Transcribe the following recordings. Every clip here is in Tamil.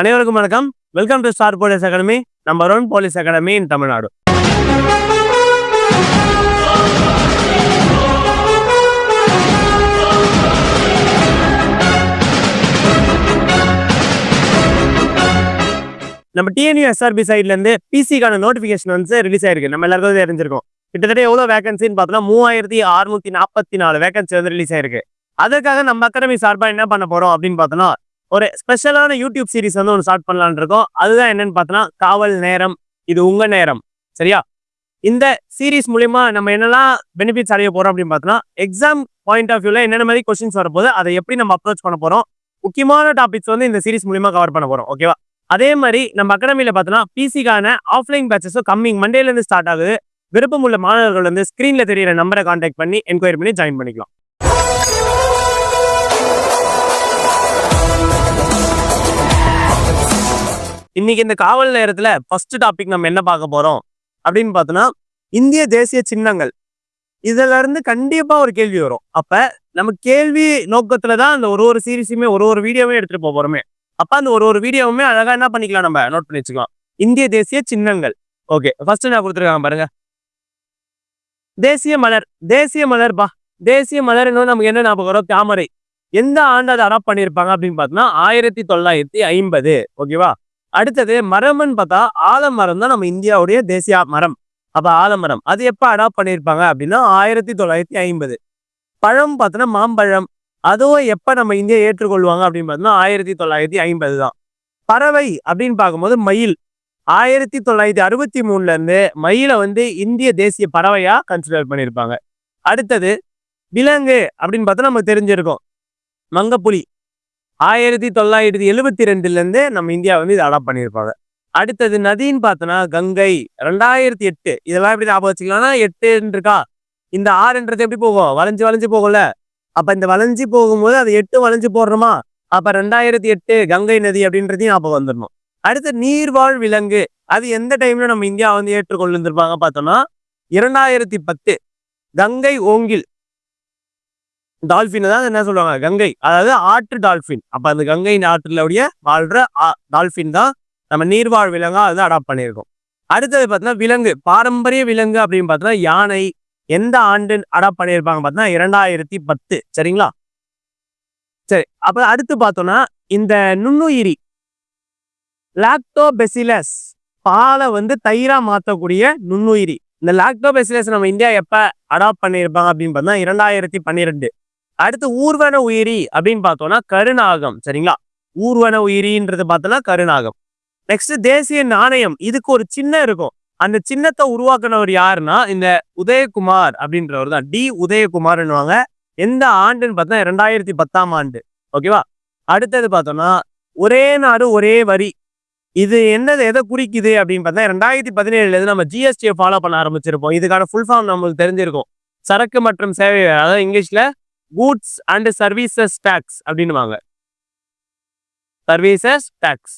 அனைவருக்கும் வணக்கம். Welcome to star police academy number one police academy in Tamil Nadu நம்ம டிஎன்யூ எஸ்ஆர்பி சைட்லேருந்து பிசிக்கான நோட்டிஃபிகேஷன் வந்து ரிலீஸ் ஆயிருக்கு. நம்ம எல்லாருக்கும் தெரிஞ்சிருக்கோம். கிட்டத்தட்ட எவ்வளோ வேகன்சின்னு பார்த்தோம்னா மூவாயிரத்தி அறுநூத்தி நாற்பத்தி நாலு வேகன்சி வந்து ரிலீஸ் ஆயிருக்கு. அதுக்காக நம்ம அகாடமி சார்பாக என்ன பண்ண போகிறோம் அப்படின்னு பார்த்தோம்னா ஒரு ஸ்பெஷலான யூடியூப் சீரிஸ் வந்து ஒன்று ஸ்டார்ட் பண்ணலான்னு இருக்கோம். அதுதான் என்னன்னு பார்த்தோன்னா காவல் நேரம். இது உங்க நேரம். சரியா? இந்த சீரிஸ் மூலிமா நம்ம என்னெல்லாம் பெனிஃபிட்ஸ் அடைய போறோம் அப்படின்னு பார்த்தோம்னா எக்ஸாம் பாயிண்ட் ஆஃப் வியூல என்னென்ன மாதிரி கொஸ்டின்ஸ் வரப்போது அதை எப்படி நம்ம அப்ரோச் பண்ண போறோம் முக்கியமான டாபிக்ஸ் வந்து இந்த சீரிஸ் மூலிமா கவர் பண்ண போறோம் ஓகேவா அதே மாதிரி நம்ம அகாடமியில பார்த்தோம்னா பிசிக்கான ஆஃப்லைன் பேச்சஸும் கம்மிங் மண்டேல இருந்து ஸ்டார்ட் ஆகுது. விருப்பம் உள்ள மாணவர்கள் வந்து ஸ்கிரீன்ல தெரியிற நம்பரை கான்டாக்ட் பண்ணி என்கொயரி பண்ணி ஜாயின் பண்ணிக்கலாம். இன்னைக்கு இந்த காவல் நேரத்துல ஃபர்ஸ்ட் டாபிக் நம்ம என்ன பார்க்க போறோம்? அப்படின்னு பார்த்தோம்னா இந்திய தேசிய சின்னங்கள். இதுல இருந்து கண்டிப்பா ஒரு கேள்வி வரும். அப்ப நம்ம கேள்வி நோக்கத்துல தான் அந்த ஒரு ஒரு சீரீஸுமே ஒரு ஒரு வீடியோவே எடுத்துட்டு போக போறோமே. அப்ப அந்த ஒரு ஒரு வீடியோவுமே அழகா என்ன பண்ணிக்கலாம் நம்ம நோட் பண்ணி வச்சுக்கலாம். இந்திய தேசிய சின்னங்கள். ஓகே ஃபர்ஸ்ட் நான் கொடுத்துருக்காங்க பாருங்க. தேசிய மலர் தேசிய மலர் பா. தேசிய மலர் நமக்கு என்ன ஞாபகம் வரும்? தாமரை. எந்த ஆண்டு அதை அடாப்ட் பண்ணியிருப்பாங்க அப்படின்னு பார்த்தோம்னா ஆயிரத்தி தொள்ளாயிரத்தி ஐம்பது. ஓகேவா அடுத்தது மரம்னு பார்த்தா ஆலமரம் தான் நம்ம இந்தியாவுடைய தேசிய மரம். அப்போ ஆலமரம் அது எப்போ அடாப்ட் பண்ணியிருப்பாங்க அப்படின்னா ஆயிரத்தி தொள்ளாயிரத்தி ஐம்பது. பழம் பார்த்தோன்னா மாம்பழம். அதுவும் எப்போ நம்ம இந்தியா ஏற்றுக்கொள்வாங்க அப்படின்னு பார்த்தோம்னா ஆயிரத்தி தொள்ளாயிரத்தி ஐம்பது தான். பறவை அப்படின்னு பார்க்கும்போது மயில். ஆயிரத்தி தொள்ளாயிரத்தி அறுபத்தி மூணுல இருந்து மயிலை வந்து இந்திய தேசிய பறவையா கன்சிடர் பண்ணியிருப்பாங்க. அடுத்தது விலங்கு அப்படின்னு பார்த்தா நமக்கு தெரிஞ்சிருக்கும். மங்கப்புலி. ஆயிரத்தி தொள்ளாயிரத்தி எழுபத்தி ரெண்டுலேருந்து நம்ம இந்தியா வந்து இதை அடாப்ட் பண்ணியிருப்பாங்க. அடுத்தது நதின்னு பார்த்தோன்னா கங்கை. ரெண்டாயிரத்தி எட்டு. இதெல்லாம் எப்படி ஞாபகம் வச்சுக்கலாம்னா எட்டுன்னு இருக்கா இந்த ஆறுன்றது எப்படி போகும்? வளைஞ்சு வளைஞ்சு போகும்ல? அப்போ இந்த வளைஞ்சு போகும்போது அது எட்டு வளைஞ்சு போடுறோமா? அப்போ ரெண்டாயிரத்தி எட்டு கங்கை நதி அப்படின்றதையும் ஞாபகம் வந்துடணும். அடுத்து நீர்வாழ் விலங்கு. அது எந்த டைம்ல நம்ம இந்தியா வந்து ஏற்றுக்கொள்ளிருந்துருப்பாங்க பார்த்தோம்னா இரண்டாயிரத்தி பத்து. கங்கை ஓங்கில். டால்பின் தான் என்ன சொல்லுவாங்க? கங்கை. அதாவது ஆற்று டால்பின் அப்ப அந்த கங்கை ஆற்றுல உடைய வாழ்ற டால்பின் தான் நம்ம நீர்வாழ் விலங்கா அதை அடாப்ட் பண்ணியிருக்கோம். அடுத்தது பார்த்தீங்கன்னா விலங்கு. பாரம்பரிய விலங்கு அப்படின்னு பார்த்தோம்னா யானை. எந்த ஆண்டு அடாப்ட் பண்ணியிருப்பாங்க பார்த்தீங்கன்னா இரண்டாயிரத்தி பத்து. சரிங்களா? சரி. அப்ப அடுத்து பார்த்தோம்னா இந்த நுண்ணுயிரி. லாக்டோபெசிலஸ் பாலை வந்து தயிராக மாற்றக்கூடிய நுண்ணுயிரி. இந்த லாக்டோபெசிலஸ் நம்ம இந்தியா எப்போ அடாப்ட் பண்ணியிருப்பாங்க அப்படின்னு பார்த்தா இரண்டாயிரத்தி பன்னிரெண்டு. அடுத்து ஊர்வன உயிரி அப்படின்னு பார்த்தோம்னா கருநாகம் சரிங்களா? ஊர்வன உயிரின்றது பார்த்தோம்னா கருநாகம். நெக்ஸ்ட் தேசிய நாணயம் இதுக்கு ஒரு சின்னம் இருக்கும். அந்த சின்னத்தை உருவாக்குனவர் யாருன்னா இந்த உதயகுமார் அப்படின்றவர் தான். டி உதயகுமார்னுவாங்க எந்த ஆண்டுன்னு பார்த்தா ரெண்டாயிரத்தி பத்தாம் ஆண்டு ஓகேவா அடுத்தது பார்த்தோம்னா ஒரே நாடு ஒரே வரி. இது என்னது எதை குறிக்குது அப்படின்னு பார்த்தா ரெண்டாயிரத்தி பதினேழுல இருந்து நம்ம ஜிஎஸ்டியை ஃபாலோ பண்ண ஆரம்பிச்சிருப்போம். இதுக்கான ஃபுல் ஃபார்ம் நம்மளுக்கு தெரிஞ்சிருக்கும். சரக்கு மற்றும் சேவை அதாவது இங்கிலீஷ்ல கூட்ஸ் அண்ட் சர்வீசஸ் டேக்ஸ் அப்படின்னுவாங்க. சர்வீசஸ் டேக்ஸ்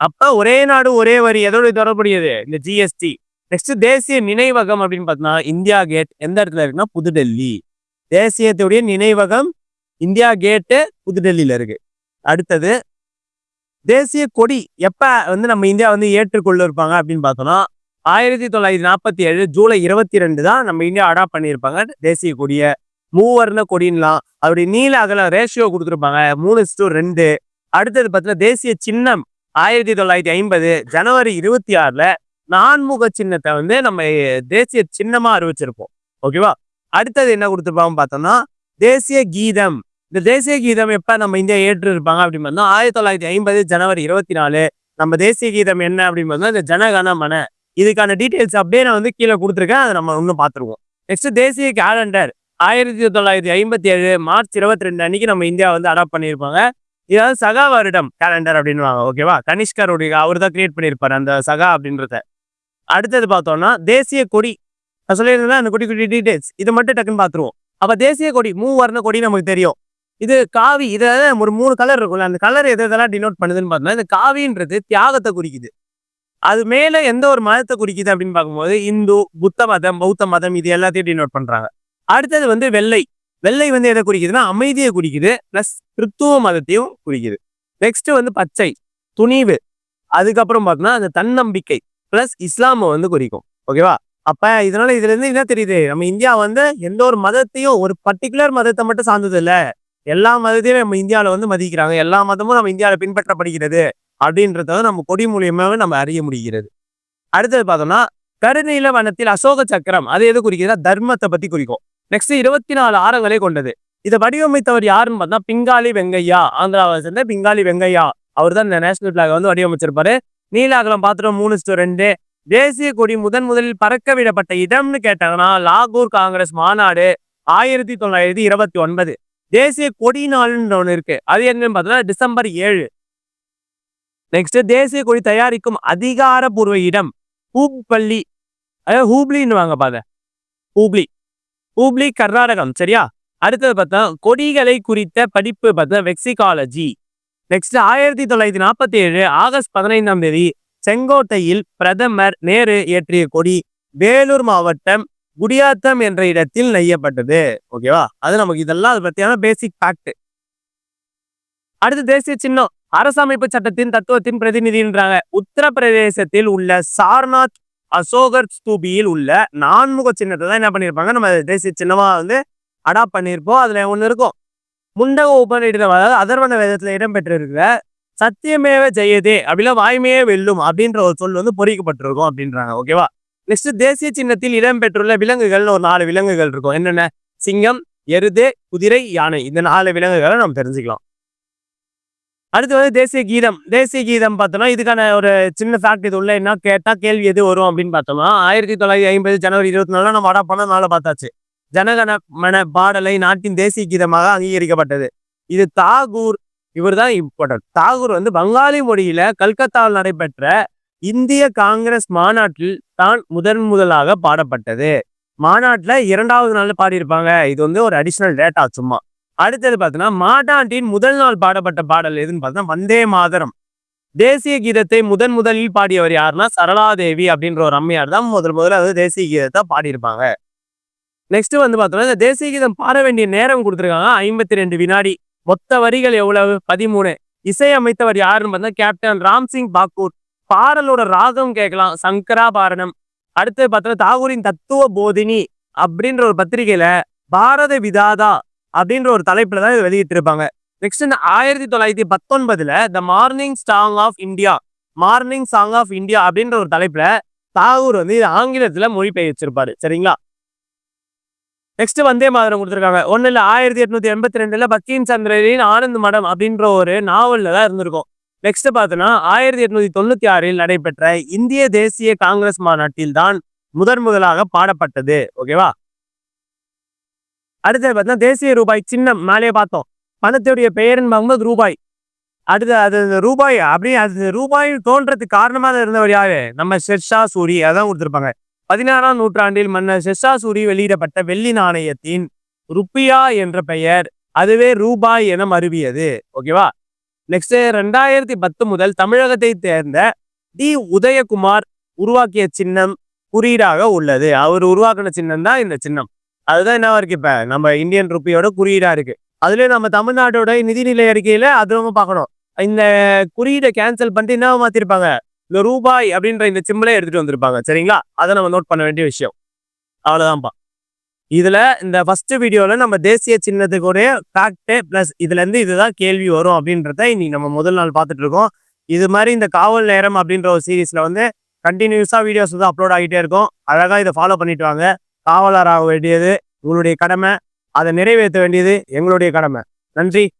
அப்ப ஒரே நாடு ஒரே வரி எதோட தொடர்புடையது? இந்த ஜிஎஸ்டி நெக்ஸ்ட் தேசிய நினைவகம் அப்படின்னு பார்த்தோம்னா இந்தியா கேட் எந்த இடத்துல இருக்குன்னா புதுடெல்லி. தேசியத்துடைய நினைவகம் இந்தியா கேட்டு புதுடெல்லியில இருக்கு. அடுத்தது தேசிய கொடி எப்ப வந்து நம்ம இந்தியா வந்து ஏற்றுக்கொள்ள இருப்பாங்க அப்படின்னு பார்த்தோம்னா ஆயிரத்தி தொள்ளாயிரத்தி நாற்பத்தி ஏழு ஜூலை இருபத்தி ரெண்டு தான் நம்ம இந்தியா அடாப்ட் பண்ணியிருப்பாங்க தேசிய கொடியை. மூவர்ண கொடின்லாம். அப்படி நீல அகலம் ரேஷியோ கொடுத்துருப்பாங்க. மூணு டு ரெண்டு. அடுத்தது பார்த்தீங்கன்னா தேசிய சின்னம் ஆயிரத்தி தொள்ளாயிரத்தி ஐம்பது ஜனவரி இருபத்தி ஆறுல நான்முக சின்னத்தை வந்து நம்ம தேசிய சின்னமா அறிவிச்சிருப்போம். ஓகேவா அடுத்தது என்ன கொடுத்துருப்பாங்க பார்த்தோம்னா தேசிய கீதம். இந்த தேசிய கீதம் எப்ப நம்ம இந்தியா ஏற்று இருப்பாங்க அப்படின்னு பார்த்தா ஆயிரத்தி தொள்ளாயிரத்தி ஐம்பது ஜனவரி இருபத்தி நாலு. நம்ம தேசிய கீதம் என்ன அப்படின்னு பார்த்தா இந்த ஜனகன மன. இதுக்கான டீட்டெயில்ஸ் அப்படியே நான் வந்து கீழே கொடுத்துருக்கேன். அதை நம்ம இன்னும் பார்த்துருவோம். நெக்ஸ்ட் தேசிய கேலண்டர் ஆயிரத்தி தொள்ளாயிரத்தி ஐம்பத்தி ஏழு மார்ச் இருபத்தி ரெண்டு அன்னைக்கு நம்ம இந்தியா வந்து அடாப்ட் பண்ணியிருப்பாங்க. இதாவது சகா வருடம் கேலண்டர் அப்படின்வாங்க ஓகேவா கனிஷ்கருடைய அவர் தான் கிரியேட் பண்ணியிருப்பாரு அந்த சகா அப்படின்றத. அடுத்தது பார்த்தோம்னா தேசிய கொடி. நான் சொல்லியிருந்தேன் அந்த குட்டி குட்டி டீடைல்ஸ் இது மட்டும் டக்குன்னு பார்த்துருவோம். அப்போ தேசிய கொடி மூவர்ண கொடி நமக்கு தெரியும். இது காவி இது ஒரு மூணு கலர் இருக்கும்ல அந்த கலர் எது இதெல்லாம் டினோட் பண்ணுதுன்னு பார்த்தோம்னா இந்த காவின்றது தியாகத்தை குறிக்குது. அது மேலே எந்த ஒரு மதத்தை குறிக்குது அப்படின்னு பார்க்கும்போது இந்து புத்த மதம் பௌத்த மதம் இது எல்லாத்தையும் டினோட் பண்ணுறாங்க அடுத்தது வந்து வெள்ளை. வெள்ளை வந்து எதை குறிக்குதுன்னா அமைதியை குறிக்குது பிளஸ் கிறித்துவ மதத்தையும் குறிக்குது. நெக்ஸ்ட் வந்து பச்சை துணிவு. அதுக்கப்புறம் பார்த்தோம்னா அந்த தன்னம்பிக்கை பிளஸ் இஸ்லாமை வந்து குறிக்கும். ஓகேவா அப்ப இதனால இதுல இருந்து என்ன தெரியுது? நம்ம இந்தியா வந்து எந்த ஒரு மதத்தையும் ஒரு பர்டிகுலர் மதத்தை மட்டும் சார்ந்தது இல்ல எல்லா மதத்தையும் நம்ம இந்தியாவில வந்து மதிக்கிறாங்க. எல்லா மதமும் நம்ம இந்தியாவில பின்பற்றப்படுகிறது அப்படின்றத வந்து நம்ம கொடி மூலியமாவே நம்ம அறிய முடிகிறது. அடுத்தது பார்த்தோம்னா கருநீல வனத்தில் அசோக சக்கரம். அது எது குறிக்கிறதா தர்மத்தை பத்தி குறிக்கும். நெக்ஸ்ட் இருபத்தி நாலு ஆரங்களை கொண்டது. இதை வடிவமைத்தவர் யாருன்னு பார்த்தா பிங்காலி வெங்கையா. ஆந்திராவை சேர்ந்த பிங்காலி வெங்கையா. அவர் தான் இந்த நேஷனல் பிளாக் வந்து வடிவமைச்சிருப்பாரு. நீலாகலம் பாத்திரம் மூணு ஸ்டோ ரெண்டு. தேசிய கொடி முதன் முதலில் பறக்க விடப்பட்ட இடம்னு கேட்டாங்கன்னா லாகூர் காங்கிரஸ் மாநாடு ஆயிரத்தி தொள்ளாயிரத்தி இருபத்தி ஒன்பது. தேசிய கொடி நாள்ன்ற ஒன்று இருக்கு. அது என்னன்னு பார்த்தோன்னா டிசம்பர் ஏழு. நெக்ஸ்ட் தேசிய கொடி தயாரிக்கும் அதிகாரப்பூர்வ இடம் ஹூப்பள்ளி அதாவது ஹூப்ளின்னு வாங்க பாத ஹூப்ளி. ஹூப்ளி கர்நாடகம் சரியா? அடுத்தது பார்த்தா கொடிகளை குறித்த படிப்பு பார்த்தா வெக்சிகாலஜி நெக்ஸ்ட் ஆயிரத்தி தொள்ளாயிரத்தி நாற்பத்தி ஏழு ஆகஸ்ட் பதினைந்தாம் தேதி செங்கோட்டையில் பிரதமர் நேரு ஏற்றிய கொடி வேலூர் மாவட்டம் குடியாத்தம் என்ற இடத்தில் நெய்யப்பட்டது. ஓகேவா அது நமக்கு இதெல்லாம் அது பத்தியான பேசிக் ஃபேக்ட் அடுத்து தேசிய சின்னம். அரசமைப்பு சட்டத்தின் தத்துவத்தின் பிரதிநிதின்றாங்க. உத்தரப்பிரதேசத்தில் உள்ள சார்நாத் அசோகர் ஸ்தூபியில் உள்ள நான்முக சின்னத்தை தான் என்ன பண்ணியிருப்பாங்க நம்ம தேசிய சின்னமா வந்து அடாப்ட் பண்ணியிருப்போம் அதுல ஒன்று இருக்கும். முண்டக உபநிடதம் அதாவது அதர்வன வேதத்துல இடம்பெற்றிருக்கிற சத்தியமேவ ஜெயதே அப்படிலாம் வாய்மையே வெல்லும் அப்படின்ற ஒரு சொல் வந்து பொறிக்கப்பட்டிருக்கும் அப்படின்றாங்க. ஓகேவா நெக்ஸ்ட் தேசிய சின்னத்தில் இடம்பெற்றுள்ள விலங்குகள்னு ஒரு நாலு விலங்குகள் இருக்கும். என்னென்ன? சிங்கம் எருது குதிரை யானை. இந்த நாலு விலங்குகளை நம்ம தெரிஞ்சுக்கலாம். அடுத்து வந்து தேசிய கீதம். தேசிய கீதம் பார்த்தோம்னா இதுக்கான ஒரு சின்ன ஃபேக்ட் இது உள்ள என்ன கேட்டால் கேள்வி எது வரும் அப்படின்னு பார்த்தோம்னா ஆயிரத்தி தொள்ளாயிரத்தி ஐம்பது ஜனவரி இருபத்தி நாலு நம்ம அடா பண்ண நாளை பார்த்தாச்சு. ஜனகண மன பாடலை நாட்டின் தேசிய கீதமாக அங்கீகரிக்கப்பட்டது. இது தாகூர் இவர் தான் இம்பார்ட்டன்ட் தாகூர் வந்து பங்காளி மொழியில கல்கத்தாவில் நடைபெற்ற இந்திய காங்கிரஸ் மாநாட்டில் தான் முதன் முதலாக பாடப்பட்டது. மாநாட்டில் இரண்டாவது நாள் பாடியிருப்பாங்க. இது வந்து ஒரு அடிஷ்னல் டேட்டா சும்மா. அடுத்தது பார்த்தீங்கன்னா மாட்டாண்டின் முதல் நாள் பாடப்பட்ட பாடல் எதுன்னு பார்த்தீங்கன்னா வந்தே மாதரம் தேசிய கீதத்தை முதன் முதலில் பாடியவர் யாருன்னா சரளாதேவி அப்படின்ற ஒரு அம்மையார் தான் முதல் முதல்ல வந்து தேசிய கீதத்தை பாடியிருப்பாங்க. நெக்ஸ்ட் வந்து பார்த்தோம்னா இந்த தேசிய கீதம் பாட வேண்டிய நேரம் கொடுத்துருக்காங்க. ஐம்பத்தி ரெண்டு வினாடி. மொத்த வரிகள் எவ்வளவு? பதிமூணு. இசை அமைத்தவர் யாருன்னு பார்த்தா கேப்டன் ராம்சிங் பாக்கூர். பாடலோட ராகம் கேட்கலாம். சங்கரா பாரணம். அடுத்து பார்த்தோம்னா தாகூரின் தத்துவ போதினி அப்படின்ற ஒரு பத்திரிகையில பாரத விதாதா அப்படின்ற ஒரு தலைப்புல தான் இது வெளியிட்டிருப்பாங்க. நெக்ஸ்ட் இந்த ஆயிரத்தி தொள்ளாயிரத்தி பத்தொன்பதுல the morning song of India morning song of India அப்படின்ற ஒரு தலைப்புல தாகூர் வந்து இது ஆங்கிலத்துல மொழிபெயர்ச்சிருப்பாரு சரிங்களா? நெக்ஸ்ட் வந்தே மாதிரம் கொடுத்துருக்காங்க. ஒண்ணு இல்லை ஆயிரத்தி எட்நூத்தி எண்பத்தி ரெண்டுல பக்கீம் சந்திரரின் ஆனந்த் மடம் அப்படின்ற ஒரு நாவல்ல தான் இருந்திருக்கும். நெக்ஸ்ட் பார்த்தோன்னா ஆயிரத்தி எட்நூத்தி தொண்ணூத்தி ஆறில் நடைபெற்ற இந்திய தேசிய காங்கிரஸ் மாநாட்டில் தான் முதன் முதலாக பாடப்பட்டது. ஓகேவா அடுத்தது பார்த்தீங்கன்னா தேசிய ரூபாய் சின்னம் மேலே பார்த்தோம். பணத்துடைய பெயர்னு பார்க்கும்போது ரூபாய். அடுத்து அது ரூபாய் அப்படி அது ரூபாய் தோன்றதுக்கு காரணமாக இருந்தவர் யாரு? நம்ம ஷெர்ஷா சூரி அதான் கொடுத்துருப்பாங்க. பதினாறாம் நூற்றாண்டில் மன்னர் ஷெர்ஷா சூரி வெளியிடப்பட்ட வெள்ளி நாணயத்தின் ருப்பியா என்ற பெயர் அதுவே ரூபாய் என மருவியது. ஓகேவா நெக்ஸ்ட் ரெண்டாயிரத்தி பத்து முதல் தமிழகத்தை சேர்ந்த டி உதயகுமார் உருவாக்கிய சின்னம் குறியீடாக உள்ளது. அவர் உருவாக்கின சின்னம் தான் இந்த சின்னம். அதுதான் என்ன இருக்கு இப்போ நம்ம இந்தியன் ருப்பியோட குறியீடா இருக்கு. அதுலயும் நம்ம தமிழ்நாட்டோட நிதிநிலை அறிக்கையில அதுவும் நம்ம பார்க்கணும். இந்த குறியீடை கேன்சல் பண்ணிட்டு என்ன மாத்திருப்பாங்க? இந்த ரூபாய் அப்படின்ற இந்த சிம்பிளே எடுத்துட்டு வந்திருப்பாங்க. சரிங்களா? அதை நம்ம நோட் பண்ண வேண்டிய விஷயம். அவ்வளோதான்ப்பா இதுல இந்த ஃபர்ஸ்ட் வீடியோல நம்ம தேசிய சின்னத்துக்குடைய ஃபேக்ட் பிளஸ் இதுல இருந்து இதுதான் கேள்வி வரும் அப்படின்றத இன்னைக்கு நம்ம முதல் நாள் பார்த்துட்டு இருக்கோம். இது மாதிரி இந்த காவல் நேரம் அப்படின்ற ஒரு சீரீஸ்ல வந்து கண்டினியூஸா வீடியோஸ் வந்து அப்லோட் ஆகிட்டே இருக்கும். அழகா இதை ஃபாலோ பண்ணிட்டு வாங்க. காவலராக வேண்டியது உங்களுடைய கடமை. அதை நிறைவேற்ற வேண்டியது எங்களுடைய கடமை. நன்றி.